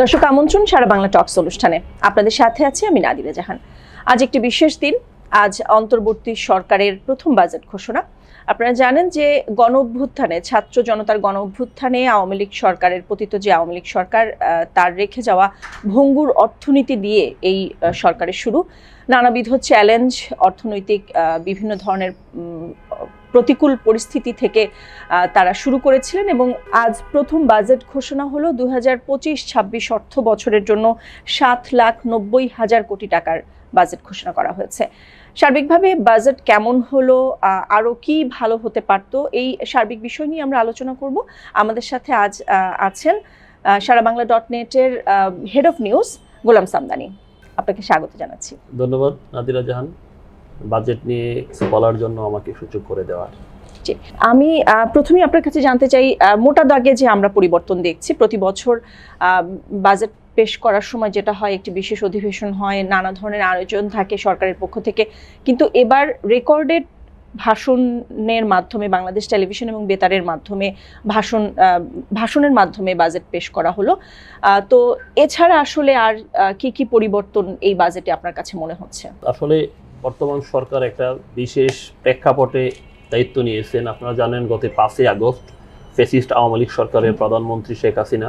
দর্শক, আমন্ত্রণ সারা বাংলা টক্স অনুষ্ঠানে। আপনাদের সাথে আছি আমি নাদিরা জাহান। আজ একটি বিশেষ দিন। আজ অন্তর্বর্তী সরকারের প্রথম বাজেট ঘোষণা। আপনারা জানেন যে গণ অভ্যুত্থানে ছাত্র জনতার গণ অভ্যুত্থানে আওয়ামী লীগ সরকারের পতিত যে আওয়ামী লীগ সরকার তার রেখে যাওয়া ভঙ্গুর অর্থনীতি দিয়ে এই সরকারের শুরু। নানাবিধ চ্যালেঞ্জ, অর্থনৈতিক বিভিন্ন ধরনের প্রতিকূল পরিস্থিতি থেকে তারা শুরু করেছিলেন এবং আজ প্রথম বাজেট ঘোষণা হলো দু হাজার পঁচিশ ছাব্বিশ অর্থ বছরের জন্য সাত লাখ নব্বই হাজার কোটি টাকার বাজেট ঘোষণা করা হয়েছে। সার্বিকভাবে বাজেট কেমন হলো আরও আরও কি ভালো হতে পারত, এই সার্বিক বিষয় নিয়ে আমরা আলোচনা করব। আমাদের সাথে আজ আছেন সারা বাংলা ডট নেটের head of news Golam Samdani. আপনাকে স্বাগত জানাচ্ছি। ধন্যবাদ, নাদিরা জাহান। বাজেট নিয়ে কিছু বলার জন্য আমাকে সুযোগ করে দেওয়ার। আমি আহ, প্রথমেই আপনার কাছে জানতে চাই মোটা দাগে যে আমরা পরিবর্তন দেখছি প্রতি বছর বাজেট পেশ করার সময় যেটা হয় একটি বিশেষ অধিবেশন হয় নানা ধরনের আয়োজন থাকে সরকারের পক্ষ থেকে। কিন্তু এবার রেকর্ডেড ভাষণের মাধ্যমে বাংলাদেশ টেলিভিশন এবং বেতারের মাধ্যমে ভাষণ ভাষণের মাধ্যমে বাজেট পেশ করা হলো। তো এছাড়া আসলে আর কি কি পরিবর্তন এই বাজেটে আপনার কাছে মনে হচ্ছে? আসলে বর্তমান সরকার একটা বিশেষ প্রেক্ষাপটে দায়িত্ব নিয়েছেন। আপনারা জানেন গত পাঁচই আগস্ট ফেসিস্ট আওয়ামী লীগ সরকারের প্রধানমন্ত্রী শেখ হাসিনা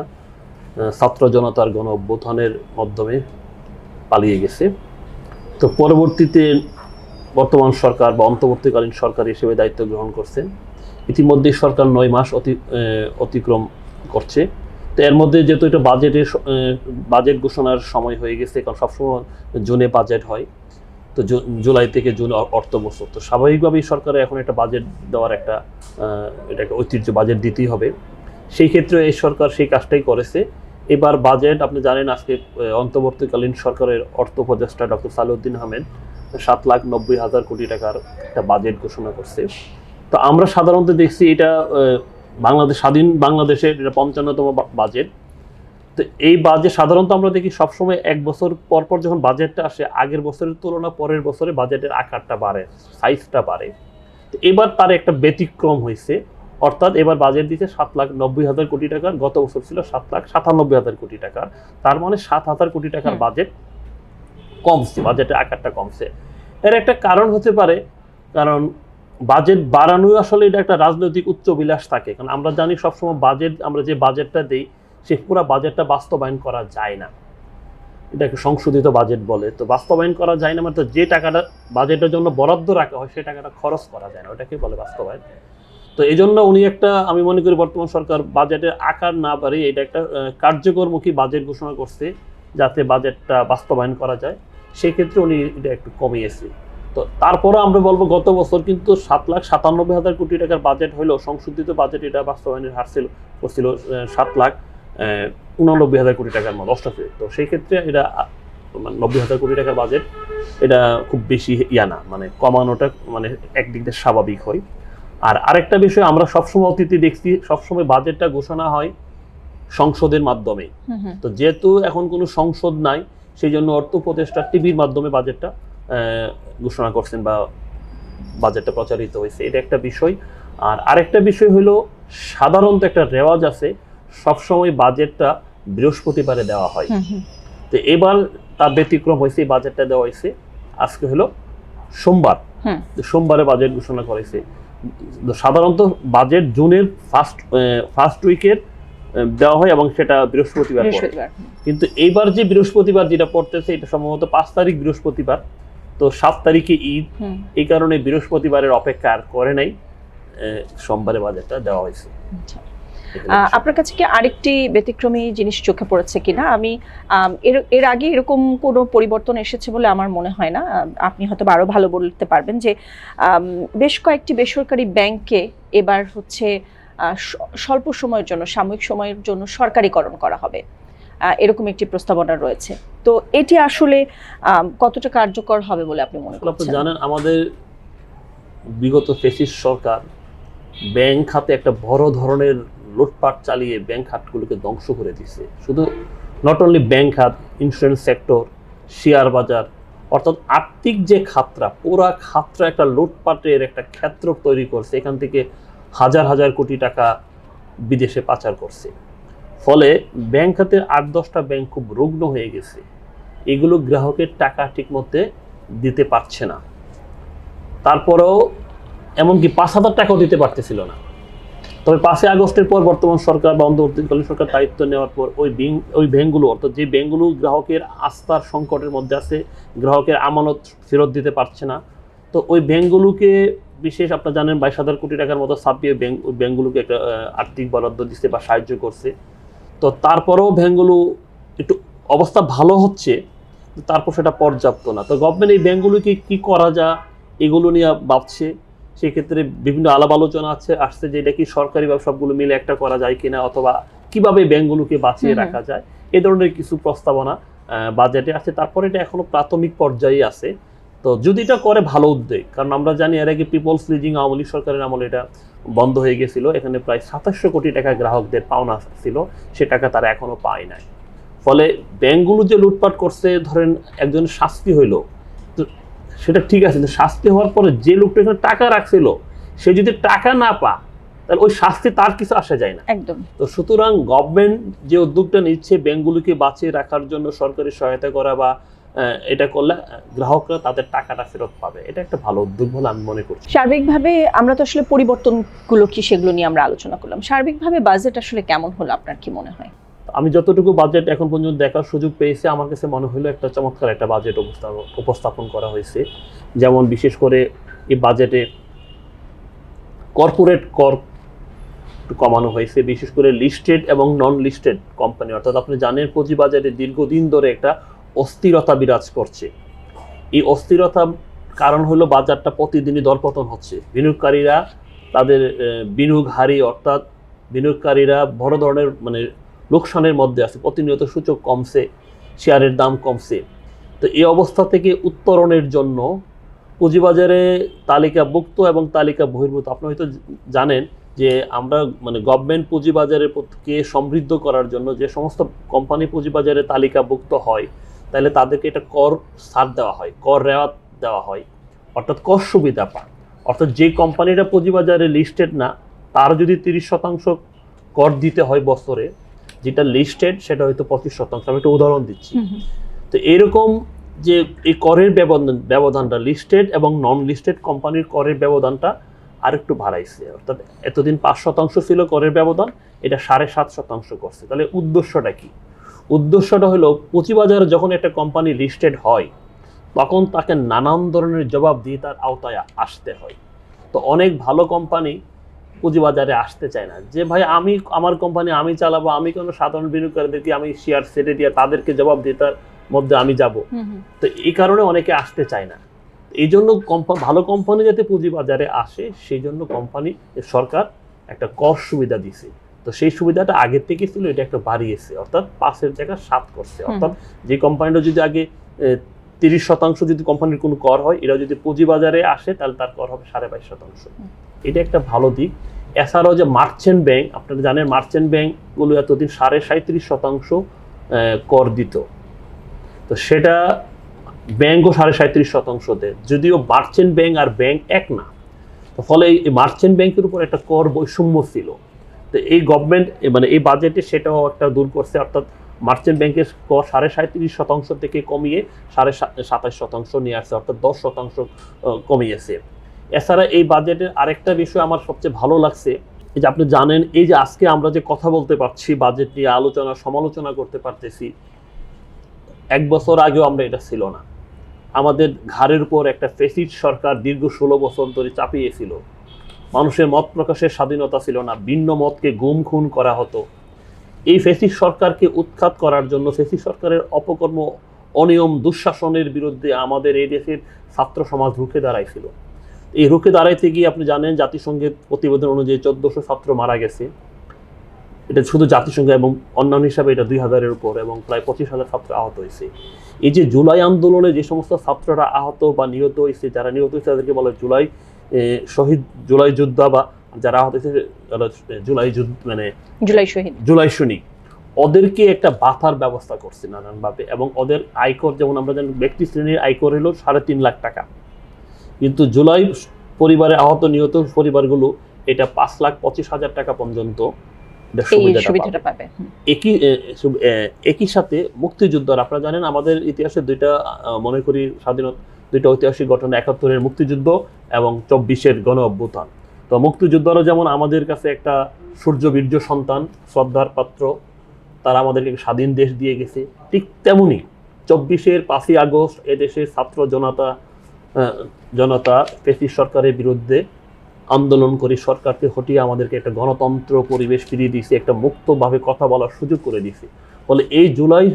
ছাত্র জনতার গণ অভ্যুত্থানের মাধ্যমে পালিয়ে গেছে। তো পরবর্তীতে বর্তমান সরকার বা অন্তর্বর্তীকালীন সরকার হিসেবে দায়িত্ব গ্রহণ করছেন ইতিমধ্যে সরকার নয় মাস অতি অতিক্রম করছে। তো এর মধ্যে যেহেতু এটা বাজেটের বাজেট ঘোষণার সময় হয়ে গেছে, কারণ সবসময় জুনে বাজেট হয় তো জুলাই থেকে জুন অর্থ বছর। তো স্বাভাবিকভাবেই সরকারের এখন একটা বাজেট দেওয়ার একটা আহ, এটা একটা ঐতিহ্য বাজেট দিতেই হবে। সেই ক্ষেত্রে এই সরকার সেই কাজটাই করেছে। এবার বাজেট আপনি জানেন আজকে অন্তর্বর্তীকালীন সরকারের অর্থ উপদেষ্টা ডক্টর সালেউদ্দিন আহমেদ সাত লাখ নব্বই হাজার কোটি টাকার একটা বাজেট ঘোষণা করছে। তো আমরা সাধারণত দেখছি এটা বাংলাদেশ স্বাধীন বাংলাদেশের এটা পঞ্চান্নতম বাজেট তো এই বাজেট সাধারণত আমরা দেখি সবসময় এক বছর পর পর যখন বাজেটটা আসে আগের বছরের তুলনা পরের বছরে বাজেটের আকারটা বাড়ে সাইজটা বাড়ে। তো এবার তার একটা ব্যতিক্রম হয়েছে। অর্থাৎ এবার বাজেট দিতে সাত লাখ নব্বই হাজার কোটি টাকার গত বছর ছিল সাত লাখ সাতানব্বই হাজার কোটি টাকার তার মানে সাত হাজার কোটি টাকার বাজেট কমছে বাজেটের আকারটা কমছে। এর একটা কারণ হতে পারে কারণ বাজেট বাড়ানোই আসলে এটা একটা রাজনৈতিক উচ্চ বিলাস থাকে। কারণ আমরা জানি সবসময় বাজেট আমরা যে বাজেটটা দিই সে পুরো বাজেটটা বাস্তবায়ন করা যায় না। এটাকে সংশোধিত বাজেট বলে। তো বাস্তবায়ন করা যায় না মানে যে টাকাটা বাজেটের জন্য বরাদ্দ রাখা হয়, সেই টাকাটা খরচ করা যায় না। ওটাকে বলে বাস্তবায়ন। তো এই জন্য উনি একটা, আমি মনে করি বর্তমান সরকার বাজেটের আকার না বাড়িয়ে এটা একটা কার্যকরমুখী বাজেট ঘোষণা করছে যাতে বাজেটটা বাস্তবায়ন করা যায়। সেই ক্ষেত্রে উনি এটা একটু কমিয়েছে। তো তারপরে আমরা বলব গত বছর কিন্তু সাত লাখ সাতানব্বই হাজার কোটি টাকার বাজেট হলো সংশোধিত বাজেট এটা বাস্তবায়নের হার ছিল, করছিল সাত লাখ। উননব্বই হাজার কোটি টাকার মতো অষ্টাশি তো সেই ক্ষেত্রে এটা মানে নব্বই হাজার কোটি টাকার বাজেট এটা খুব বেশি ইয়া না। মানে কমানোটা মানে একদিক দিয়ে স্বাভাবিক হয়। আর আরেকটা বিষয় আমরা সবসময় অতীতে দেখছি সবসময় বাজেটটা ঘোষণা হয় সংসদের মাধ্যমে। তো যেহেতু এখন কোনো সংসদ নাই সেই জন্য অর্থ উপদেষ্টা টিভির মাধ্যমে বাজেটটা ঘোষণা করছেন বা বাজেটটা প্রচারিত হয়েছে। এটা একটা বিষয়। আর আরেকটা বিষয় হলো সাধারণত একটা রেওয়াজ আছে সবসময় বাজেটটা বৃহস্পতিবারে দেওয়া হয়। তো এবার তার ব্যতিক্রম হয়েছে বাজেটটা দেওয়া হয়েছে। আজকে হলো সোমবার। সোমবারে বাজেট ঘোষণা করেছে সাধারণত বাজেট জুনের ফার্স্ট ফার্স্ট উইকের দেওয়া হয় এবং সেটা বৃহস্পতিবার কিন্তু এইবার যে বৃহস্পতিবার যেটা পড়তেছে এটা সম্ভবত পাঁচ তারিখ বৃহস্পতিবার। তো সাত তারিখে ঈদ। এই কারণে বৃহস্পতিবারের অপেক্ষা আর করে নাই। সোমবারে বাজেটটা দেওয়া হয়েছে। আচ্ছা। আপনার কাছে কি আরেকটি ব্যতিক্রমী জিনিস চোখে পড়েছে কিনা? আমি এর এর আগে এরকম কোনো পরিবর্তন এসেছে বলে আমার মনে হয় না। আপনি হয়তো আরও ভালো বলতে পারবেন যে বেশ কয়েকটি বেসরকারি ব্যাংকে এবার হচ্ছে স্বল্প সময়ের জন্য সাময়িক সময়ের জন্য সরকারিকরণ করা হবে। এরকম একটি প্রস্তাবনা রয়েছে। তো এটি আসলে কতটা কার্যকর হবে বলে আপনি মনে আপনি করছেন? জানেন আমাদের বিগত ফেসিস সরকার ব্যাংক খাতে একটা বড় ধরনের লুটপাট চালিয়ে ব্যাংক খাতগুলোকে ধ্বংস করে দিছে। শুধু নট অনলি ব্যাংক হাত ইন্স্যুরেন্স সেক্টর শেয়ার বাজার, অর্থাৎ আর্থিক যে খাতরা, পুরা খাতরা একটা লুটপাটের একটা ক্ষেত্র তৈরি করছে, এখান থেকে হাজার হাজার কোটি টাকা বিদেশে পাচার করছে। ফলে ব্যাংক খাতের আট দশটা ব্যাংক খুব রুগ্ন হয়ে গেছে। এগুলো গ্রাহকের টাকা ঠিকমতো দিতে পারছে না। তারপরেও এমনকি পাঁচ হাজার টাকাও দিতে পারতেছিল না। তবে পাঁচই আগস্টের পর বর্তমান সরকার বা অন্তর্বর্তীকালীন সরকার দায়িত্ব নেওয়ার পর ওই ব্যাংক ওই ব্যাংকগুলো অর্থাৎ যে ব্যাংকগুলো গ্রাহকের আস্থার সংকটের মধ্যে আছে, গ্রাহকের আমানত ফেরত দিতে পারছে না। তো ওই ব্যাংকগুলোকে বিশেষ আপনারা জানেন বাইশ হাজার কোটি টাকার মতো ছাপিয়ে ব্যাংক ব্যাংকগুলোকে একটা আর্থিক বরাদ্দ দিচ্ছে বা সাহায্য করছে। তো তারপরেও ব্যাংকগুলো একটু অবস্থা ভালো হচ্ছে তারপর সেটা পর্যাপ্ত না। তো গভর্নমেন্ট এই ব্যাংকগুলোকে কি করা যা এগুলো নিয়ে ভাবছে। সেক্ষেত্রে বিভিন্ন আলাপ আলোচনা আছে আসছে যে এটা কি সরকারি বা সবগুলো মিলে একটা করা যায় কিনা অথবা কীভাবে ব্যাংকগুলোকে বাঁচিয়ে। রাখা যায় এ ধরনের কিছু প্রস্তাবনা বাজেটে আছে। তারপরে এটা এখনও প্রাথমিক পর্যায়ে আছে। তো যদি এটা করে ভালো উদ্যোগ কারণ আমরা জানি এর আগে পিপলস লিজিং আওয়ামী লীগ সরকারের আমলে এটা বন্ধ হয়ে গেছিল এখানে প্রায় সাতাশশো কোটি টাকা গ্রাহকদের পাওনা ছিল সে টাকা তারা এখনও পায় নাই। ফলে ব্যাংকগুলো যে লুটপাট করছে ধরেন একজন শাস্তি হইল সেটা ঠিক আছে কিন্তু শাস্তি হওয়ার পরে যে লোকটা এখানে টাকা রাখছিল সে যদি টাকা না পা তাহলে ওই শাস্তি তার কিছু আসা যায় না। একদম। তো সুতরাং গভর্নমেন্ট যে উদ্যোগটা নিচ্ছে ব্যাংকগুলোকে বাঁচিয়ে রাখার জন্য সরকারি সহায়তা করা বা এটা করলে গ্রাহকরা তাদের টাকাটা ফেরত পাবে। এটা একটা ভালো উদ্যোগ বলে আমি মনে করছি। সার্বিকভাবে আমরা তো আসলে পরিবর্তনগুলো কি সেগুলো নিয়ে আমরা আলোচনা করলাম। সার্বিকভাবে বাজেট আসলে কেমন হলো আপনার কি মনে হয়? আমি যতটুকু বাজেট এখন পর্যন্ত দেখার সুযোগ পেয়েছি, আমার কাছে মনে হলো একটা চমৎকার একটা বাজেট উপস্থাপন করা হয়েছে। যেমন বিশেষ করে এই বাজেটে কর্পোরেট কর কমানো হয়েছে, বিশেষ করে লিস্টেড এবং নন লিস্টেড কোম্পানি অর্থাৎ আপনি জানেন পুঁজিবাজারে দীর্ঘদিন ধরে একটা অস্থিরতা বিরাজ করছে। এই অস্থিরতা কারণ হলো বাজারটা প্রতিদিনই দরপতন হচ্ছে। বিনিয়োগকারীরা তাদের বিনিয়োগ হারি অর্থাৎ বিনিয়োগকারীরা বড় ধরনের মানে লোকসানের মধ্যে আছে, প্রতিনিয়ত সূচক কমছে, শেয়ারের দাম কমছে। তো এই অবস্থা থেকে উত্তরণের জন্য পুঁজিবাজারে তালিকাভুক্ত এবং তালিকা বহির্ভূত আপনি হয়তো জানেন যে আমরা মানে গভর্নমেন্ট পুঁজিবাজারের কে সমৃদ্ধ করার জন্য যে সমস্ত কোম্পানি পুঁজিবাজারে তালিকাভুক্ত হয়, তাহলে তাদেরকে এটা কর ছাড় দেওয়া হয়, কর রেওয়াত দেওয়া হয়। অর্থাৎ কর সুবিধা পায়। অর্থাৎ যে কোম্পানিটা পুঁজিবাজারে লিস্টেড না, তার যদি তিরিশ শতাংশ কর দিতে হয় বছরে যেটা লিস্টেড সেটা হয়তো পঁচিশ শতাংশ। আমি একটা উদাহরণ দিচ্ছি। তো এরকম যে এই করের ব্যবধান ব্যবধানটা লিস্টেড এবং নন লিস্টেড কোম্পানির করের ব্যবধানটা আরেকটু বাড়াইছে। অর্থাৎ এতদিন পাঁচ শতাংশ ছিল করের ব্যবধান এটা সাড়ে সাত শতাংশ করছে। তাহলে উদ্দেশ্যটা কি? উদ্দেশ্যটা হলো পুঁজিবাজারে যখন একটা কোম্পানি লিস্টেড হয় তখন তাকে নানান ধরনের জবাব দিয়ে তার আওতায় আসতে হয়। তো অনেক ভালো কোম্পানি পুঁজিবাজারে আসতে চায় না। যে ভাই আমি আমার কোম্পানি আমি চালাবো আমি কোনো সাধারণ বিনিয়োগকারীদেরকে আমি শেয়ার সেটে দিয়ে তাদেরকে জবাব দিয়ে তার মধ্যে আমি যাব। তো এই কারণে অনেকে আসতে চায় না। এই জন্য ভালো কোম্পানি যাতে পুঁজিবাজারে আসে সেই জন্য কোম্পানি সরকার একটা কর সুবিধা দিছে তো সেই সুবিধাটা আগের থেকে ছিল এটা একটা বাড়িয়েছে। অর্থাৎ পাঁচের জায়গায় সাত করছে। অর্থাৎ যে কোম্পানিটা যদি আগে তিরিশ শতাংশ যদি কোম্পানির কোনো কর হয় এটা যদি পুঁজিবাজারে আসে, তাহলে তার কর হবে সাড়ে বাইশ শতাংশ। এটা একটা ভালো দিক। এছাড়াও যে মার্চেন্ট ব্যাংক, আপনারা জানেন মার্চেন্ট ব্যাংকগুলো এতদিন সাড়ে সাঁত্রিশ শতাংশ কর দিত। তো সেটা ব্যাংকও সাড়ে সাঁত্রিশ শতাংশ দেয়। যদিও মার্চেন্ট ব্যাংক আর ব্যাংক এক না। তো ফলে এই মার্চেন্ট ব্যাংকের উপর একটা কর বৈষম্য ছিল। তো এই গভর্নমেন্ট মানে এই বাজেটে সেটাও একটা দূর করছে, অর্থাৎ মার্চেন্ট ব্যাংকের কর সাড়ে সাঁত্রিশ শতাংশ থেকে কমিয়ে সাড়ে সাতাশ শতাংশ নিয়ে আসছে, অর্থাৎ দশ শতাংশ কমিয়েছে। এছাড়া এই বাজেটের আরেকটা বিষয় আমার সবচেয়ে ভালো লাগছে যে আপনি জানেন, এই যে আজকে আমরা যে কথা বলতে পারছি, বাজেট নিয়ে আলোচনা, সমালোচনা করতে পারতেছি, এক বছর আগেও আমরা এটা ছিল না। আমাদের ঘাড়ের উপর একটা ফেসিড সরকার দীর্ঘ ষোলো বছর ধরে চাপিয়েছিল। মানুষের মত প্রকাশের স্বাধীনতা ছিল না, ভিন্ন মতকে গুম খুন করা হতো। এই ফেসিড সরকারকে উৎখাত করার জন্য ফেসিড সরকারের অপকর্ম, অনিয়ম, দুঃশাসনের বিরুদ্ধে আমাদের এই দেশের ছাত্র সমাজ রুখে দাঁড়াইছিল। এই রুখে দাঁড়াইতে গিয়ে আপনি জানেন, জাতিসংঘের প্রতিবেদন অনুযায়ী চোদ্দশো ছাত্র মারা গেছে। এটা শুধু জাতিসংঘ এবং অন্যান্য হিসাবে এটা দুই হাজারের উপর এবং প্রায় পঁচিশ হাজার ছাত্র আহত হয়েছে। এই যে জুলাই আন্দোলনে যে সমস্ত ছাত্ররা আহত বা নিহত হয়েছে, যারা নিহত হয়েছে তাদেরকে বলে জুলাই শহীদ জুলাই যোদ্ধা বা যারা আহত হয়েছে জুলাই যুদ্ধ মানে জুলাই শহীদ। জুলাই সৈনিক ওদেরকে একটা বাথার ব্যবস্থা করছে নানানভাবে এবং ওদের আয়কর যেমন আমরা জানি ব্যক্তি শ্রেণির আয়কর হলো সাড়ে তিন লাখ টাকা। কিন্তু জুলাই পরিবারে আহত নিহত পরিবারগুলো এটা পাঁচ লাখ পঁচিশ হাজার টাকা পর্যন্ত সুবিধাটা পাবে। একই সাথে মুক্তিযুদ্ধর আপনারা জানেন আমাদের ইতিহাসে দুইটা মনে করি স্বাধীনতা দুইটা ঐতিহাসিক ঘটনা একাত্তরের মুক্তিযুদ্ধ এবং চব্বিশের গণ অভ্যুত্থান তো মুক্তিযুদ্ধরা যেমন আমাদের কাছে একটা সূর্য বীর্য সন্তান, শ্রদ্ধার পাত্র, তারা আমাদেরকে স্বাধীন দেশ দিয়ে গেছে। ঠিক তেমনি চব্বিশের পাঁচই আগস্ট এদেশের ছাত্র জনতা জনতা ব্রিটিশ সরকারের বিরুদ্ধে আন্দোলন করে সরকারকে হটিয়ে আমাদেরকে একটা গণতন্ত্র, পরিবেশ ফিরিয়ে দিয়েছে, একটা মুক্তভাবে কথা বলার সুযোগ করে দিয়েছে। ফলে এই জুলাই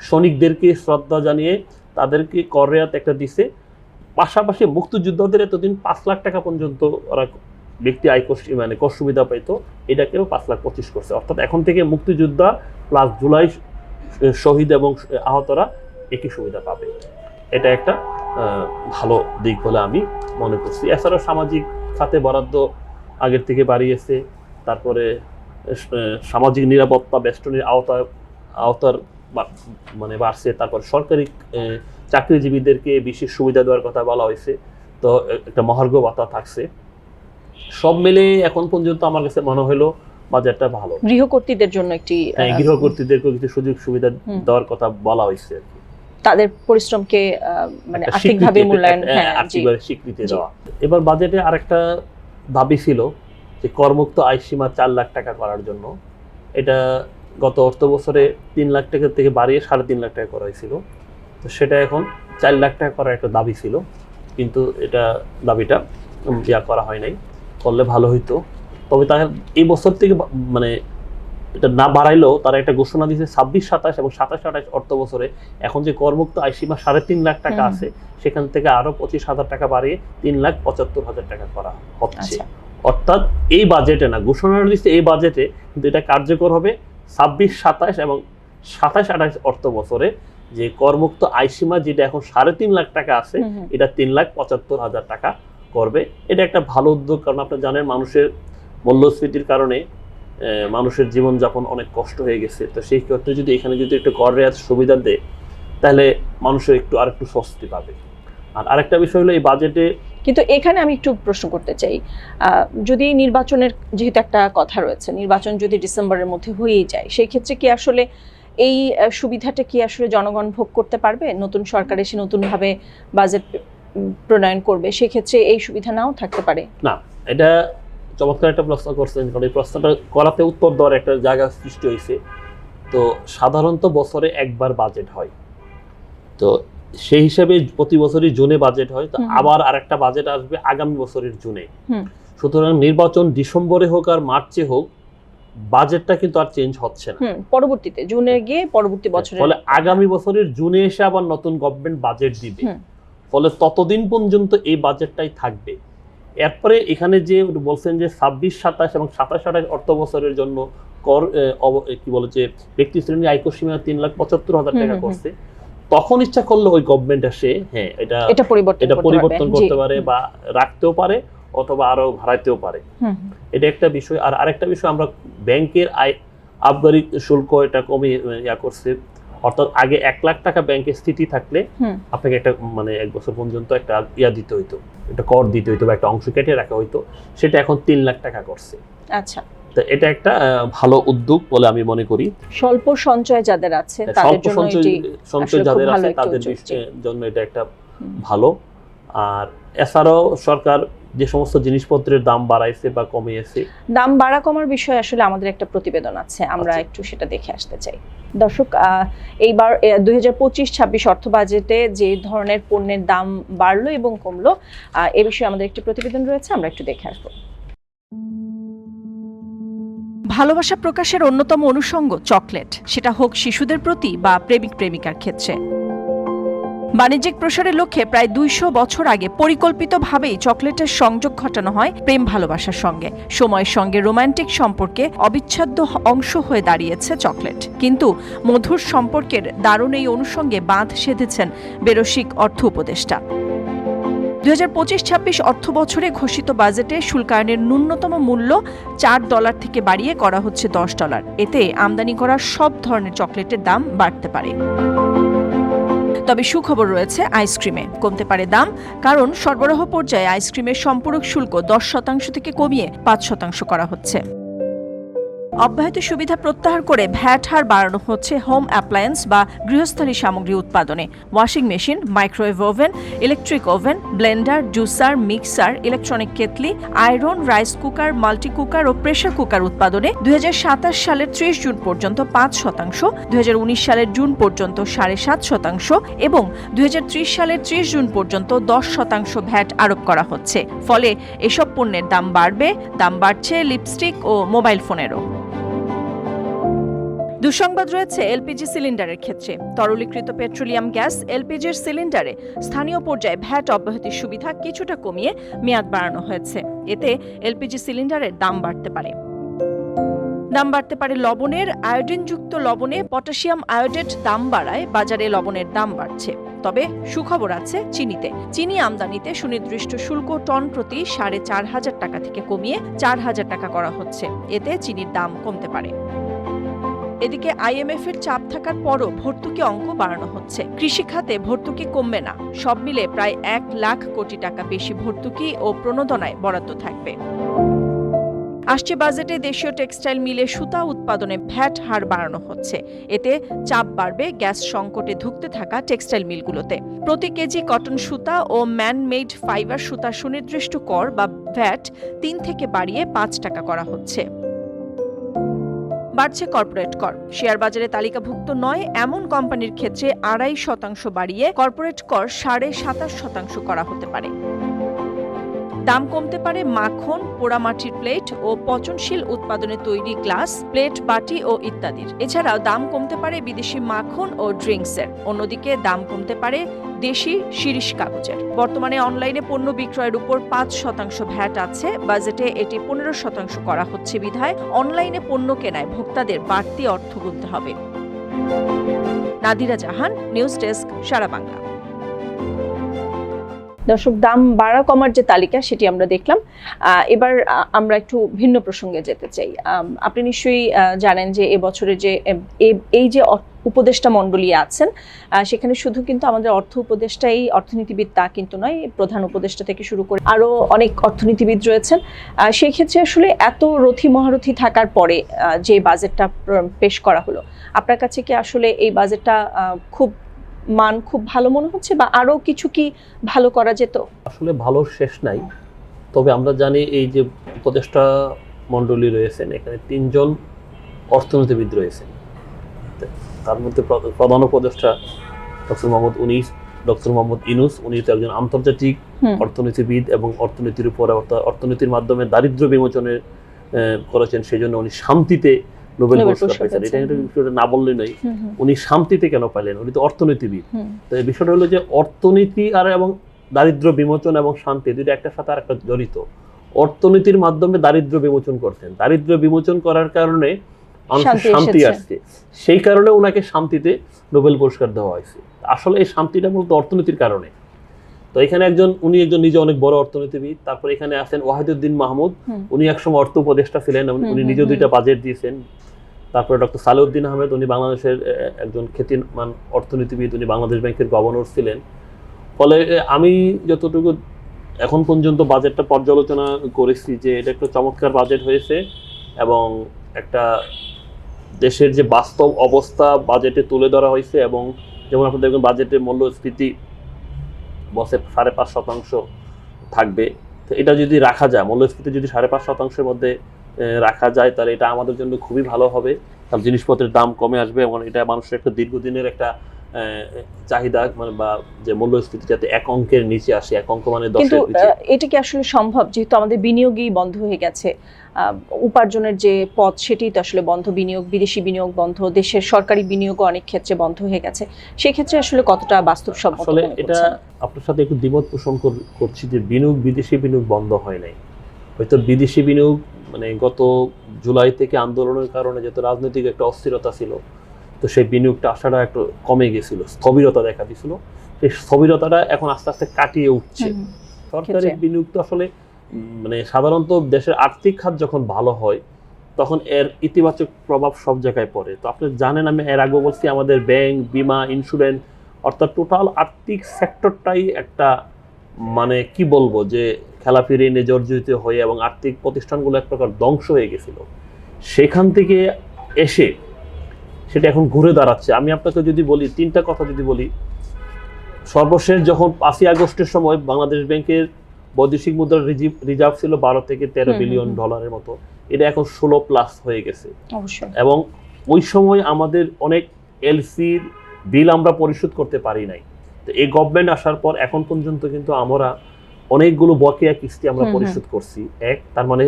সৈনিকদেরকে শ্রদ্ধা জানিয়ে তাদেরকে কর একটা দিছে পাশাপাশি মুক্তিযোদ্ধাদের এতদিন পাঁচ লাখ টাকা পর্যন্ত ওরা ব্যক্তি আয় কর মানে কর সুবিধা পাইতো, এটাকেও পাঁচ লাখ পঁচিশ করছে। অর্থাৎ এখন থেকে মুক্তিযোদ্ধা প্লাস জুলাই শহীদ এবং আহতরা একই সুবিধা পাবে। এটা একটা ভালো দিক বলে আমি মনে করছি। এছাড়াও সামাজিক খাতে বরাদ্দ আগের থেকে বাড়িয়েছে। তারপরে সামাজিক নিরাপত্তা, বেষ্টনীর আওতায় আওতার মানে বাড়ছে। তারপর সরকারি চাকরিজীবীদেরকে বিশেষ সুবিধা দেওয়ার কথা বলা হয়েছে। তো একটা মহার্ঘ ভাতা থাকছে। সব মিলে এখন পর্যন্ত আমার কাছে মনে হলো বাজারটা ভালো। গৃহকর্তীদের জন্য একটি হ্যাঁ, গৃহকর্তীদেরকে কিছু সুযোগ সুবিধা দেওয়ার কথা বলা হয়েছে আর কি। তাদের পরিশ্রমকে মানে আর্থিকভাবে মূল্যায়ন হ্যাঁ আর্থিকভাবে স্বীকৃতি দেওয়া। এবার বাজেটে আরেকটা দাবি ছিল যে করমুক্ত আয় সীমা চার লাখ টাকা করার জন্য। এটা গত অর্থ বছরে তিন লাখ টাকা থেকে বাড়িয়ে সাড়ে তিন লাখ টাকা করা হয়েছিল। তো সেটা এখন চার লাখ টাকা করার একটা দাবি ছিল। কিন্তু এটা দাবিটা ইয়া করা হয় নাই। করলে ভালো হইতো। তবে তার এই বছর থেকে মানে এটা না বাড়াইলেও তারা একটা ঘোষণা দিয়েছে ছাব্বিশ সাতাশ এবং সাতাশ আঠাশ অর্থ বছরে এখন যে করমুক্ত আয় সীমা সাড়ে তিন লাখ টাকা আছে সেখান থেকে আরও পঁচিশ হাজার টাকা বাড়িয়ে তিন লাখ পঁচাত্তর হাজার টাকা করা হচ্ছে। আচ্ছা। অর্থাৎ এই বাজেটে না ঘোষণা দিচ্ছে এই বাজেটে কিন্তু এটা কার্যকর হবে ছাব্বিশ সাতাশ এবং সাতাশ আঠাশ অর্থ বছরে। যে করমুক্ত আয়সীমা যেটা এখন সাড়ে তিন লাখ টাকা আছে। এটা তিন লাখ পঁচাত্তর হাজার টাকা করবে। এটা একটা ভালো উদ্যোগ, কারণ আপনারা জানেন মানুষের মূল্যস্ফীতির কারণে মানুষের জীবনযাপন অনেক কষ্ট হয়ে গেছে। তো সেই ক্ষেত্রে যদি এখানে যদি একটু কর রেয়াত সুবিধা দেয়, তাহলে মানুষের একটু আরেকটু স্বস্তি পাবে। আর আরেকটা বিষয় হলো এই বাজেটে কিন্তু এখানে আমি একটু প্রশ্ন করতে চাই। যদি নির্বাচনের যেহেতু একটা কথা রয়েছে, নির্বাচন যদি ডিসেম্বরের মধ্যে হয়েই যায়, সেই ক্ষেত্রে কি আসলে এই সুবিধাটা কি আসলে জনগণ ভোগ করতে পারবে? নতুন সরকার এসে নতুনভাবে বাজেট প্রণয়ন করবে সেক্ষেত্রে এই সুবিধা নাও থাকতে পারে। না এটা চমৎকার একটা প্রশ্ন করছেন কারণ এই প্রশ্নটা করাতে উত্তর দেওয়ার একটা জায়গা সৃষ্টি হয়েছে। তো সাধারণত বছরে একবার বাজেট হয়। তো সেই হিসাবে প্রতি বছরই জুনে বাজেট হয় তো। আবার আরেকটা বাজেট আসবে আগামী বছরের জুনে। সুতরাং নির্বাচন ডিসেম্বরে হোক আর মার্চে হোক বাজেটটা কিন্তু আর চেঞ্জ হচ্ছে না। পরবর্তীতে জুনে গিয়ে পরবর্তী বছরের ফলে আগামী বছরের জুনে এসে আবার নতুন গভর্নমেন্ট বাজেট দিবে। ফলে ততদিন পর্যন্ত এই বাজেটটাই থাকবে। এরপরে এখানে যে বলছেন যে ছাব্বিশ সাতাশ এবং সাতাশ আঠাশ অর্থ বছরের জন্য কর কি বলে যে ব্যক্তি শ্রেণি আয়কর সীমা তিন লাখ পঁচাত্তর হাজার টাকা করছে। তখন ইচ্ছা করলে ওই গভর্নমেন্ট আসে হ্যাঁ এটা এটা পরিবর্তন এটা করতে পরিবর্তন করতে পারে বা রাখতেও পারে অথবা আরও ভাড়াইতেও পারে। এটা একটা বিষয়। আর আরেকটা বিষয় আমরা ব্যাংকের আয় আবগারি শুল্ক এটা কমিয়ে আহ, ইয়া করছে। অর্থাৎ আগে এক লাখ টাকা ব্যাংকে স্থিতি থাকলে আপনাকে একটা মানে এক বছর পর্যন্ত একটা ইয়া দিতে হইতো একটা কর দিতে হইতো বা একটা অংশ কেটে রাখা হইতো সেটা এখন তিন লাখ টাকা করছে। আচ্ছা। তো এটা একটা ভালো উদ্যোগ বলে আমি মনে করি। স্বল্প সঞ্চয় যাদের আছে তাদের স্বল্প জন্য সঞ্চয় সঞ্চয় যাদের আছে তাদের জন্য এটা একটা ভালো। আর এছাড়াও সরকার যে সমস্ত জিনিসপত্রের দাম বাড়াইছে বা কমিয়েছে? দাম বাড়া কমার বিষয়ে আসলে আমাদের একটা প্রতিবেদন আছে আমরা আচ্ছা। একটু সেটা দেখে আসতে চাই। দর্শক আহ, এইবার দুই হাজার পঁচিশ ছাব্বিশ অর্থ বাজেটে যে ধরনের পণ্যের দাম বাড়লো এবং কমলো এ বিষয়ে আমাদের একটি প্রতিবেদন রয়েছে আমরা একটু দেখে আসব। ভালোবাসা প্রকাশের অন্যতম অনুষঙ্গ চকলেট সেটা হোক শিশুদের প্রতি বা প্রেমিক প্রেমিকার ক্ষেত্রে। বাণিজ্যিক প্রসারের লক্ষ্যে প্রায় দুইশো বছর আগে পরিকল্পিতভাবেই চকলেটের সংযোগ ঘটানো হয় প্রেম ভালোবাসার সঙ্গে। সময়ের সঙ্গে রোমান্টিক সম্পর্কে অবিচ্ছেদ্য অংশ হয়ে দাঁড়িয়েছে চকলেট। কিন্তু মধুর সম্পর্কের দারুণ এই অনুষঙ্গে বাঁধ সেধেছেন বেরসিক অর্থ উপদেষ্টা। দুই হাজার পঁচিশ ছাব্বিশ অর্থ বছরে ঘোষিত বাজেটে শুল্কায়নের ন্যূনতম মূল্য চার ডলার থেকে বাড়িয়ে করা হচ্ছে দশ ডলার। এতে আমদানি করা সব ধরনের চকলেটের দাম বাড়তে পারে। তবে সুখবর রয়েছে আইসক্রিমে। কমতে পারে দাম, কারণ সরবরাহ পর্যায়ে আইসক্রিমের সম্পূরক শুল্ক দশ শতাংশ থেকে কমিয়ে পাঁচ শতাংশ করা হচ্ছে। অব্যাহত সুবিধা প্রত্যাহার করে ভ্যাট হার বাড়ানো হচ্ছে হোম অ্যাপ্লায়েন্স বা গৃহস্থালী সামগ্রী উৎপাদনে। Washing machine, microwave oven, electric oven, blender, juicer, mixer, electronic kettle, iron, rice cooker multi cooker ও প্রেসার কুকার উৎপাদনে দুই হাজার সাতাশ সালের ত্রিশ জুন পর্যন্ত পাঁচ শতাংশ, দুই হাজার উনিশ সালের জুন পর্যন্ত সাড়ে সাত শতাংশ এবং দুই হাজার ত্রিশ সালের ত্রিশ জুন পর্যন্ত দশ শতাংশ ভ্যাট আরোপ করা হচ্ছে। ফলে এসব পণ্যের দাম বাড়বে, দাম বাড়ছে লিপস্টিক ও মোবাইল ফোনেরও। দুঃসংবাদ রয়েছে এলপিজি সিলিন্ডারের ক্ষেত্রে। তরলীকৃত পেট্রোলিয়াম গ্যাস এলপিজির সিলিন্ডারে স্থানীয় পর্যায়ে ভ্যাট অব্যাহতির সুবিধা কিছুটা কমিয়ে মেয়াদ বাড়ানো হয়েছে। এতে এলপিজি সিলিন্ডারের দাম বাড়তে পারে। দাম বাড়তে পারে লবণের। আয়োডিনযুক্ত লবণে পটাশিয়াম আয়োডেট দাম বাড়ায়। বাজারে লবণের দাম বাড়ছে। তবে সুখবর আছে চিনিতে। চিনি আমদানিতে সুনির্দিষ্ট শুল্ক টন প্রতি সাড়ে চার হাজার টাকা থেকে কমিয়ে চার হাজার টাকা করা হচ্ছে। এতে চিনির দাম কমতে পারে। এদিকে আইএমএফ এর চাপ থাকার পরও ভর্তুকি অঙ্ক বাড়ানো হচ্ছে। কৃষি খাতে ভর্তুকি কমবে না। সব মিলে প্রায় এক লাখ কোটি টাকা বেশি ভর্তুকি ও প্রণোদনায় বরাদ্দ থাকবে। আসছে বাজেটে দেশীয় টেক্সটাইল মিলে সুতা উৎপাদনে ভ্যাট হার বাড়ানো হচ্ছে। এতে চাপ বাড়বে গ্যাস সংকটে ধুঁকতে থাকা টেক্সটাইল মিলগুলোতে। প্রতি কেজি কটন সুতা ও ম্যান মেড ফাইবার সুতা সুনির্দিষ্ট কর বা ভ্যাট তিন থেকে বাড়িয়ে পাঁচ টাকা করা হচ্ছে। বাড়ছে কর্পোরেট কর। শেয়ার বাজারে তালিকাভুক্ত নয়, এমন কোম্পানির ক্ষেত্রে আড়াই শতাংশ বাড়িয়ে কর্পোরেট কর সাড়ে সাতাশ শতাংশ করা হতে পারে। দাম কমতে পারে মাখন, পোড়ামাটির প্লেট ও পচনশীল উৎপাদনে তৈরি গ্লাস, প্লেট, বাটি ও ইত্যাদির। এছাড়াও দাম কমতে পারে বিদেশি মাখন ও ড্রিঙ্কসের। অন্যদিকে দাম কমতে পারে দেশি শিরিষ কাগজের। বর্তমানে অনলাইনে পণ্য বিক্রয়ের উপর পাঁচ শতাংশ ভ্যাট আছে। বাজেটে এটি পনেরো শতাংশ করা হচ্ছে বিধায় অনলাইনে পণ্য কেনায় ভোক্তাদের বাড়তি অর্থ গুনতে হবে। Nadira Jahan, news desk, Sara Bangla. দর্শক, দাম বাড়া কমার যে তালিকা সেটি আমরা দেখলাম। এবার আমরা একটু ভিন্ন প্রসঙ্গে যেতে চাই। আপনি নিশ্চয়ই জানেন যে এবছরে যে এই যে উপদেষ্টা মণ্ডলী আছেন সেখানে শুধু কিন্তু আমাদের অর্থ উপদেষ্টাই অর্থনীতিবিদ তা কিন্তু নয়, প্রধান উপদেষ্টা থেকে শুরু করে আরও অনেক অর্থনীতিবিদ রয়েছেন। সেই ক্ষেত্রে আসলে এত রথি মহারথী থাকার পরে যে বাজেটটা পেশ করা হলো, আপনার কাছে কি আসলে এই বাজেটটা খুব মান খুব ভালো মনে হচ্ছে বা আরও কিছু কি ভালো করা যেত? আসলে ভালো শেষ নাই। তবে আমরা জানি এই যে উপদেষ্টা মণ্ডলী রয়েছেন এখানে তিনজন অর্থনীতিবিদ রয়েছেন। তার মধ্যে প্র- প্রধান উপদেষ্টা ডক্টর মোহাম্মদ উনিস ডক্টর মোহাম্মদ ইনুস উনি তো একজন আন্তর্জাতিক অর্থনীতিবিদ এবং অর্থনীতির উপর অর্থাৎ অর্থনীতির মাধ্যমে দারিদ্র্য বিমোচনের করেছেন। সেই জন্য উনি শান্তিতে নোবেল পুরস্কার পেয়েছেন। এটা কিন্তু না বললেই নয় উনি শান্তিতে কেন পাইলেন? উনি তো অর্থনীতিবিদ। তো বিষয়টা হলো যে অর্থনীতি আর এবং দারিদ্র বিমোচন এবং শান্তি দুইটা একটার সাথে আর একটা জড়িত। অর্থনীতির মাধ্যমে দারিদ্র বিমোচন করছেন দারিদ্র বিমোচন করার কারণে মানুষের শান্তি আসছে। সেই কারণে ওনাকে শান্তিতে নোবেল পুরস্কার দেওয়া হয়েছে। আসলে এই শান্তিটা মূলত অর্থনীতির কারণে। তো এখানে একজন উনি একজন নিজে অনেক বড় অর্থনীতিবিদ। তারপর এখানে আছেন ওয়াহিদুদ্দিন মাহমুদ। উনি একসময় অর্থ উপদেষ্টা ছিলেন এবং উনি নিজেও দুইটা বাজেট দিয়েছেন। তারপরে ডক্টর সালেউদ্দিন আহমেদ, উনি বাংলাদেশের একজন খ্যাতিমান অর্থনীতিবিদ, উনি বাংলাদেশ ব্যাংকের গভর্নর ছিলেন। ফলে আমি যতটুকু এখন পর্যন্ত বাজেটটা পর্যালোচনা করেছি যে এটা একটা চমৎকার বাজেট হয়েছে এবং একটা দেশের যে বাস্তব অবস্থা বাজেটে তুলে ধরা হয়েছে এবং যেমন আপনি দেখবেন বাজেটের মূল্যস্ফীতি বসে সাড়ে পাঁচ শতাংশ থাকবে। তো এটা যদি রাখা যায়, মূল্যস্ফীতি যদি সাড়ে পাঁচ শতাংশের মধ্যে রাখা যায় তাহলে এটা আমাদের জন্য খুবই ভালো হবে। কারণ জিনিসপত্রের দাম কমে আসবে এবং এটা মানুষের একটা দীর্ঘদিনের একটা চাহিদা মানে বা যে মূল্যস্ফীতি যাতে এক অঙ্কের নিচে আসে এক অঙ্ক মানে কিন্তু এটা কি আসলে সম্ভব? যেহেতু আমাদের বিনিয়োগই বন্ধ হয়ে গেছে উপার্জনের যে পথ সেটি তো আসলে বন্ধ বিনিয়োগ বিদেশি বিনিয়োগ বন্ধ দেশের সরকারি বিনিয়োগও অনেক ক্ষেত্রে বন্ধ হয়ে গেছে। সেক্ষেত্রে আসলে কতটা বাস্তবসম্মত আসলে এটা আপনার সাথে একটু দ্বিমত পোষণ করছি যে বিনিয়োগ বিদেশি বিনিয়োগ বন্ধ হয় নাই। হয়তো বিদেশি বিনিয়োগ মানে গত জুলাই থেকে আন্দোলনের কারণে যেহেতু রাজনৈতিক একটা অস্থিরতা ছিল তো সেই বিনিয়োগটা আসাটা একটু কমে গেছিল স্থবিরতা দেখা দিছিল। সেই স্থবিরতাটা এখন আস্তে আস্তে কাটিয়ে উঠছে। সরকারি বিনিয়োগ তো আসলে মানে সাধারণত দেশের আর্থিক খাত যখন ভালো হয় তখন এর ইতিবাচক প্রভাব সব জায়গায় পড়ে। তো আপনি জানেন আমি এর আগে বলছি আমাদের ব্যাংক বিমা ইন্স্যুরেন্স অর্থাৎ টোটাল আর্থিক সেক্টরটাই একটা মানে কি বলব যে খেলাফি ঋণে জর্জরিত হয়ে এবং আর্থিক প্রতিষ্ঠানগুলো এক প্রকার ধ্বংস হয়ে গেছিল। সেখান থেকে এসে সেটা এখন ঘুরে দাঁড়াচ্ছে। আমি আপনাকে যদি বলি তিনটা কথা যদি বলি। সর্বশেষ যখন পাঁচই আগস্টের সময় বাংলাদেশ ব্যাংকের বৈদেশিক মুদ্রার রিজার্ভ ছিল বারো থেকে তেরো বিলিয়ন ডলারের মতো। এটা এখন ষোলো প্লাস হয়ে গেছে। এবং ওই সময় আমাদের অনেক এলসির বিল আমরা পরিশোধ করতে পারি নাই। তো এই গভর্নমেন্ট আসার পর এখন পর্যন্ত কিন্তু আমরা অনেকগুলো বকেয়া কিস্তি আমরা। পরিশোধ করছি এক তার মানে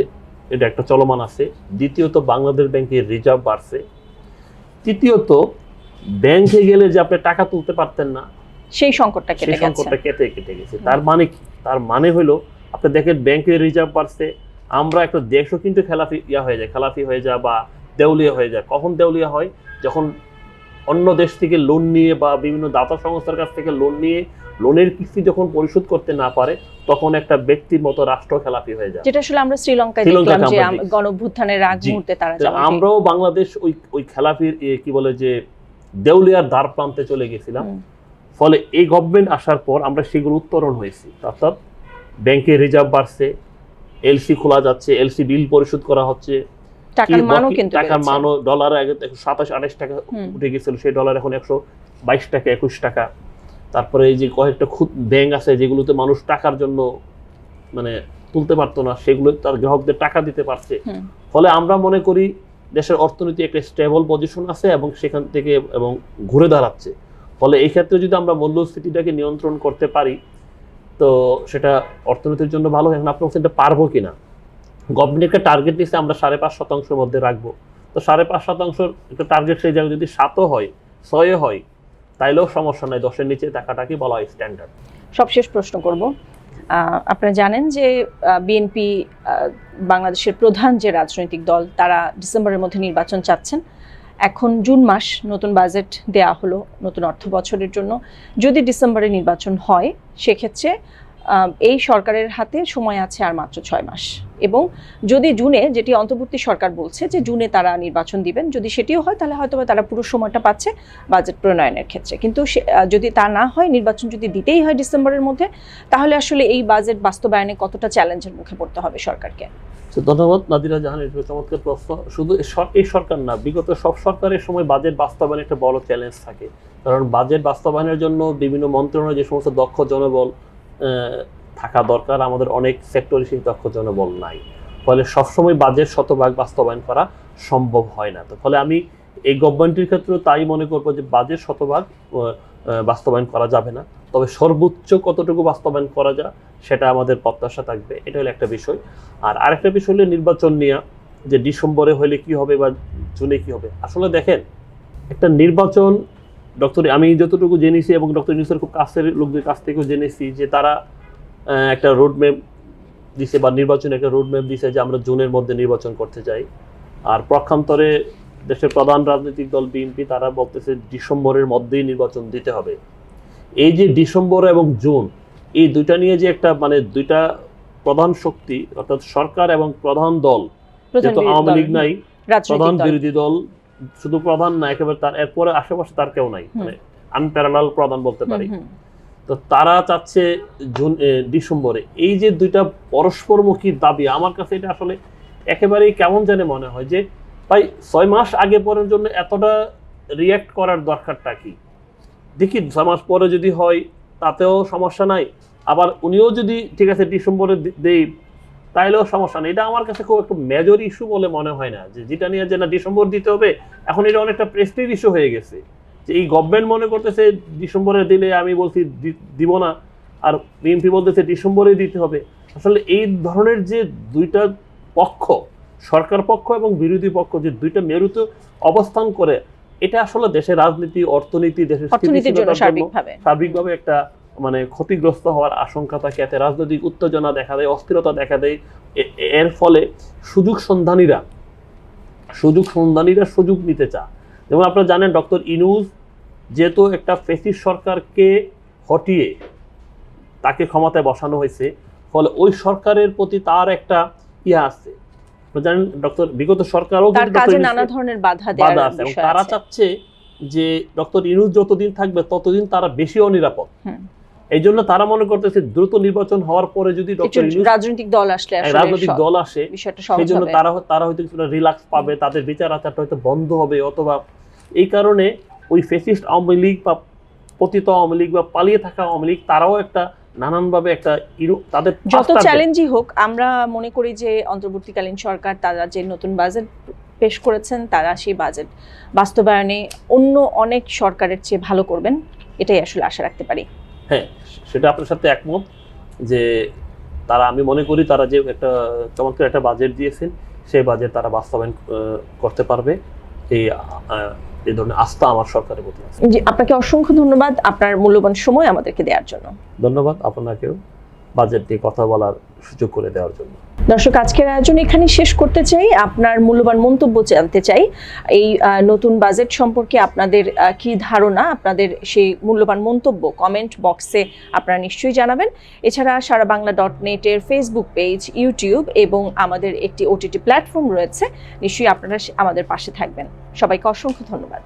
এটা একটা চলমান আছে। দ্বিতীয়ত বাংলাদেশ ব্যাংকের রিজার্ভ বাড়ছে। তৃতীয়ত ব্যাংকে গেলে যে আপনি টাকা তুলতে পারতেন না সেই সংকটটা কেটে গেছে। সংকটটা কেটে কেটে গেছে। তার মানে কি? তার মানে হলো আপনি দেখেন ব্যাংকের রিজার্ভ বাড়ছে আমরা একটা দেশও কিন্তু খেলাফি ইয়া হয়ে যায় খেলাফি হয়ে যায় বা দেউলিয়া হয়ে যায়। কখন দেউলিয়া হয়? যখন অন্য দেশ থেকে লোন নিয়ে বা বিভিন্ন দাতা সংস্থার কাছ থেকে লোন নিয়ে লোনের কিস্তি যখন পরিশোধ করতে না পারে তখন একটা ব্যক্তির মতো রাষ্ট্র খেলাফি হয়ে যায়। যেটা আসলে আমরা শ্রীলঙ্কায় দেখলাম যে আম- আগ মুহূর্তে তারা আমরাও বাংলাদেশ ওই ওই খেলাফির এ, কি বলে যে দেউলিয়ার দ্বার প্রান্তে চলে গেছিলাম। ফলে এই গভর্নমেন্ট আসার পর আমরা সেগুলো উত্তরণ হয়েছি। অর্থাৎ ব্যাংকের রিজার্ভ বাড়ছে এলসি খোলা যাচ্ছে এলসি বিল পরিশোধ করা হচ্ছে। টাকার মানও কিন্তু টাকার মানও ডলার আগে একশো সাতাশ আঠাশ টাকা উঠে গেছিল সেই ডলার এখন একশো বাইশ টাকা একুশ টাকা। তারপরে এই যে কয়েকটা খুদ ব্যাংক আছে যেগুলোতে মানুষ টাকার জন্য মানে তুলতে পারতো না সেগুলো তার গ্রাহকদের টাকা দিতে পারছে। ফলে আমরা মনে করি দেশের অর্থনীতি একটা স্টেবল পজিশন আছে এবং সেখান থেকে এবং ঘুরে দাঁড়াচ্ছে। ফলে এই ক্ষেত্রে যদি আমরা মূল্যস্ফীতিটাকে নিয়ন্ত্রণ করতে পারি তো সেটা অর্থনীতির জন্য ভালো। এখন আপনি সেটা পারব কিনা? গভর্নমেন্ট একটা টার্গেট নিচ্ছে আমরা সাড়ে পাঁচ শতাংশের মধ্যে রাখব। তো সাড়ে পাঁচ শতাংশের একটা টার্গেট সেই জায়গায় যদি সাতও হয় ছয়ও হয় তাইলেও সমস্যা নাই, দশের নিচে টাকাটাকে বলা হয় স্ট্যান্ডার্ড সবশেষ প্রশ্ন করব। আপনারা জানেন যে বিএনপি বাংলাদেশের প্রধান যে রাজনৈতিক দল, তারা ডিসেম্বরের মধ্যে নির্বাচন চাচ্ছেন। এখন জুন মাস, নতুন বাজেট দেয়া হলো, নতুন অর্থ বছরের জন্য। যদি ডিসেম্বরে নির্বাচন হয়, সেক্ষেত্রে এই সরকারের হাতে সময় আছে আর মাত্র ছয় মাস। এবং যদি জুনে, যেটি অন্তর্বর্তী সরকার বলছে যে জুনে তারা নির্বাচন দিবেন, যদি সেটিও হয়, তাহলে হয়তো তারা পুরো সময়টা পাচ্ছে বাজেট প্রণয়নের ক্ষেত্রে। কিন্তু যদি তা না হয়, নির্বাচন যদি দিতেই হয় ডিসেম্বরের মধ্যে, তাহলে আসলে এই বাজেট বাস্তবায়নে কতটা চ্যালেঞ্জের মুখে পড়তে হবে সরকারকে। ধন্যবাদ, নাদিরা জাহান এটা চমৎকার প্রশ্ন। শুধু এই সরকার না, বিগত সব সরকারের সময় বাজেট বাস্তবায়ন একটা বড় চ্যালেঞ্জ থাকে। কারণ বাজেট বাস্তবায়নের জন্য বিভিন্ন মন্ত্রণালয়, যে সমস্ত দক্ষ জনবল থাকা দরকার। আমাদের অনেক সেক্টরে সেই দক্ষ জনবল নাই। ফলে সবসময় বাজেট শতভাগ বাস্তবায়ন করা সম্ভব হয় না। তো ফলে আমি এই গভর্নমেন্টের ক্ষেত্রেও তাই মনে করব যে বাজেট শতভাগ বাস্তবায়ন করা যাবে না। তবে সর্বোচ্চ কতটুকু বাস্তবায়ন করা যায়, সেটা আমাদের প্রত্যাশা থাকবে। এটা হলো একটা বিষয়। আর আরেকটা বিষয় হলো নির্বাচন নিয়ে, যে ডিসেম্বরে হলে কি হবে বা জুনে কি হবে? আসলে দেখেন, একটা নির্বাচন ডক্টর আমি যতটুকু জেনেছি এবং ডক্টর ইউনুসের খুব কাছের লোকদের কাছ থেকেও জেনেছি যে তারা একটা রোড ম্যাপ দিছে বা নির্বাচনে একটা রোড ম্যাপ দিছে যে আমরা জুনের মধ্যে নির্বাচন করতে চাই। আর পক্ষান্তরে দেশের প্রধান রাজনৈতিক দল বিএনপি তারা বলতেছে ডিসেম্বরের মধ্যেই নির্বাচন দিতে হবে। এই যে ডিসেম্বর এবং জুন এই দুইটা নিয়ে যে একটা মানে দুইটা প্রধান শক্তি অর্থাৎ সরকার এবং প্রধান দল যেহেতু আওয়ামী লীগ নাই প্রধান বিরোধী দল শুধু প্রধান না একেবারে তার এরপরে আশেপাশে তার কেউ নাই। মানে আনপ্যারালাল প্রধান বলতে পারি। তো তারা চাচ্ছে জুন ডিসেম্বরে। এই যে দুইটা পরস্পরমুখী দাবি আমার কাছে এটা আসলে একেবারেই কেমন জানে মনে হয় যে ভাই ছয় মাস আগে পরের জন্য এতটা রিয়াক্ট করার দরকারটা কি? দেখি ছয় মাস পরে যদি হয় তাতেও সমস্যা নাই। আবার উনিও যদি ঠিক আছে ডিসেম্বরে দেই তাইলেও সমস্যা নেই। এটা আমার কাছে খুব একটা মেজর ইস্যু বলে মনে হয় না যে যেটা নিয়ে যে না ডিসেম্বর দিতে হবে এখন এটা অনেকটা প্রেস্টিজ ইস্যু হয়ে গেছে। যে এই গভর্নমেন্ট মনে করতেছে ডিসেম্বরে দিলে আমি বলছি দিব না আর বিএনপি বলতেছে ডিসেম্বরে দিতে হবে। আসলে এই ধরনের যে দুইটা পক্ষ সরকার পক্ষ এবং বিরোধী পক্ষ যে দুইটা মেরুতে অবস্থান করে এটা আসলে দেশের রাজনীতি অর্থনীতি দেশের সার্বিকভাবে একটা মানে ক্ষতিগ্রস্ত হওয়ার আশঙ্কা থাকে এতে রাজনৈতিক উত্তেজনা দেখা দেয় অস্থিরতা দেখা দেয়। এর ফলে সুযোগ সন্ধানীরা সুযোগ সন্ধানীরা সুযোগ নিতে চা যেমন আপনারা জানেন ডক্টর ইনুজ যেহেতু একটা ফেসিস সরকারকে হটিয়ে তাকে ক্ষমতায় বসানো হয়েছে ফলে ওই সরকারের প্রতি তার একটা ইয়া আছে। জানেন ডক্টর বিগত সরকারও নানা ধরনের বাধা বাধা আছে। তারা চাচ্ছে যে ডক্টর ইনুজ যতদিন থাকবে ততদিন তারা বেশি অনিরাপদ। এই জন্য তারা মনে করতেছে দ্রুত নির্বাচন হওয়ার পরে যদি রাজনৈতিক দল আসলে আসলে রাজনৈতিক দল আসে সেই জন্য তারা তারা হয়তো কিছুটা রিল্যাক্স পাবে তাদের বিচার আচারটা হয়তো বন্ধ হবে অথবা এই কারণে ওই ফেসিস্ট আওয়ামী লীগ বা পতিত আওয়ামী লীগ বা পালিয়ে থাকা আওয়ামী লীগ তারাও একটা নানানভাবে একটা তাদের যত চ্যালেঞ্জই হোক আমরা মনে করি যে অন্তর্বর্তীকালীন সরকার তারা যে নতুন বাজেট পেশ করেছেন তারা সেই বাজেট বাস্তবায়নে অন্য অনেক সরকারের চেয়ে ভালো করবেন এটাই আসলে আশা রাখতে পারি। হ্যাঁ সেটা আপনার সাথে একমত যে তারা আমি মনে করি তারা যে একটা চমৎকার একটা বাজেট দিয়েছেন সেই বাজেট তারা বাস্তবায়ন করতে পারবে। এই এই ধরনের আস্থা আমার সরকারের প্রতি আছে। জি আপনাকে অসংখ্য ধন্যবাদ আপনার মূল্যবান সময় আমাদেরকে দেওয়ার জন্য। ধন্যবাদ আপনাকেও। বাজেট নিয়ে কথা বলার সুযোগ করে দেওয়ার জন্য। দর্শক, আজকের আয়োজন এখানে শেষ করতে চাই। আপনার মূল্যবান মন্তব্য জানতে চাই। এই নতুন বাজেট সম্পর্কে আপনাদের কি ধারণা? আপনাদের সেই মূল্যবান মন্তব্য কমেন্ট বক্সে আপনারা নিশ্চয়ই জানাবেন। এছাড়া সারা বাংলা ডট নেটের ফেসবুক পেজ, ইউটিউব এবং আমাদের একটি ওটিটি প্ল্যাটফর্ম রয়েছে। নিশ্চয়ই আপনারা আমাদের পাশে থাকবেন। সবাইকে অসংখ্য ধন্যবাদ।